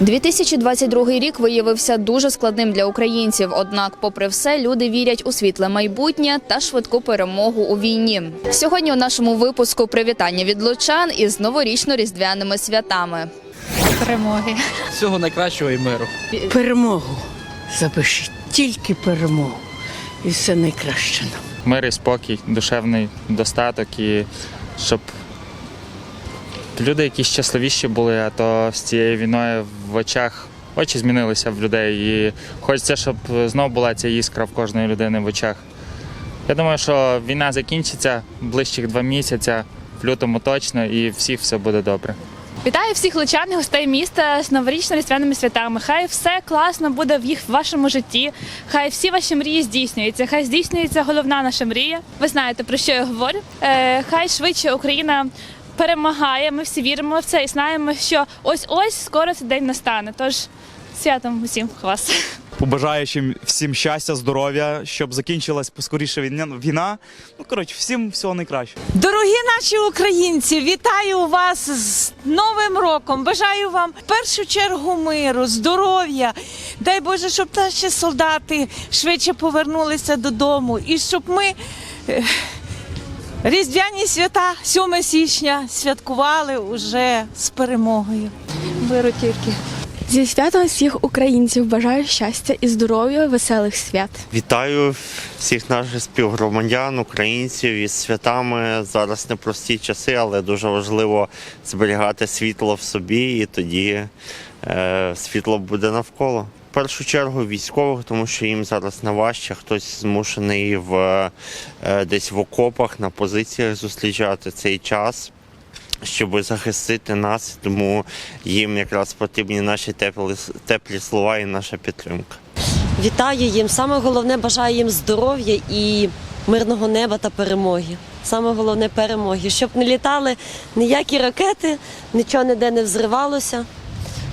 2022 рік виявився дуже складним для українців. Однак, попри все, люди вірять у світле майбутнє та швидку перемогу у війні. Сьогодні у нашому випуску привітання від лучан із новорічно-різдвяними святами. перемоги. Всього найкращого і миру. Перемогу запишіть, тільки перемогу. І все найкраще нам. мир і спокій, душевний достаток і щоб люди якісь щасливіші були, а то з цією війною в очах очі змінилися в людей. І хочеться, щоб знову була ця іскра в кожної людини в очах. Я думаю, що війна закінчиться ближчих два місяці, в лютому точно, і всіх все буде добре. Вітаю всіх лучан і гостей міста з новорічно-різдвяними святами. Хай все класно буде в їх в вашому житті. Хай всі ваші мрії здійснюються. Хай здійснюється головна наша мрія. Ви знаєте про що я говорю. Е, хай швидше Україна перемагає. Ми всі віримо в це і знаємо, що ось ось скоро цей день настане. Тож святом усім вас. побажаючи всім щастя, здоров'я, щоб закінчилась поскоріше війна. війна. Ну коротше, всім всього найкращого. Дорогі наші українці, вітаю вас з Новим роком. Бажаю вам в першу чергу миру, здоров'я. Дай Боже, щоб наші солдати швидше повернулися додому і щоб ми е, різдвяні свята 7 січня святкували уже з перемогою. Миру тільки. Зі святом всіх українців бажаю щастя і здоров'я, веселих свят. Вітаю всіх наших співгромадян, українців із святами. Зараз непрості часи, але дуже важливо зберігати світло в собі, і тоді е, світло буде навколо. Першу чергу військових, тому що їм зараз найважче, хтось змушений в е, десь в окопах на позиціях зустрічати цей час. Щоб захистити нас, тому їм якраз потрібні наші теплі, теплі слова і наша підтримка. Вітаю їм. Саме головне бажаю їм здоров'я і мирного неба та перемоги. Саме головне перемоги, щоб не літали ніякі ракети, нічого ніде не взривалося.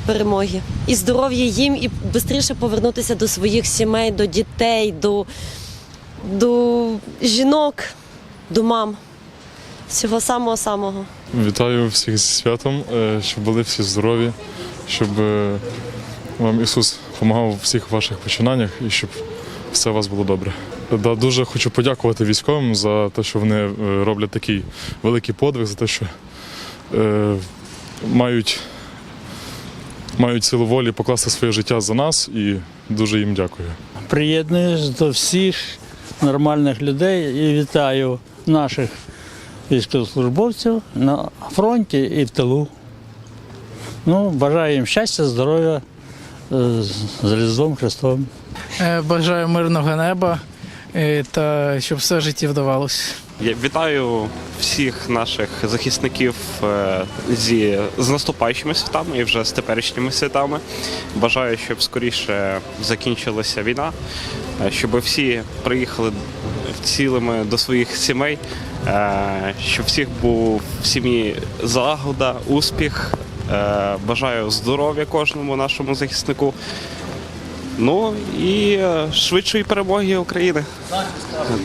Перемоги. І здоров'я їм, і швидше повернутися до своїх сімей, до дітей, до, до жінок, до мам. Всього самого самого. Вітаю всіх зі святом, е, щоб були всі здорові, щоб е, вам Ісус допомагав у всіх ваших починаннях і щоб все у вас було добре. Да, дуже хочу подякувати військовим за те, що вони е, роблять такий великий подвиг, за те, що е, мають, мають силу волі покласти своє життя за нас і дуже їм дякую. приєднуюсь до всіх нормальних людей і вітаю наших військовослужбовців на фронті і в тилу. Ну, бажаю їм щастя, здоров'я е, з Різдвом Христовим. Е, Бажаю мирного неба е, та щоб все в житті вдавалося. Я вітаю всіх наших захисників е, зі з наступаючими святами і вже з теперішніми святами. Бажаю, щоб скоріше закінчилася війна, е, щоб всі приїхали цілими до своїх сімей, е, щоб всіх був в сім'ї загода, успіх. Бажаю здоров'я кожному нашому захиснику. Ну і швидшої перемоги України.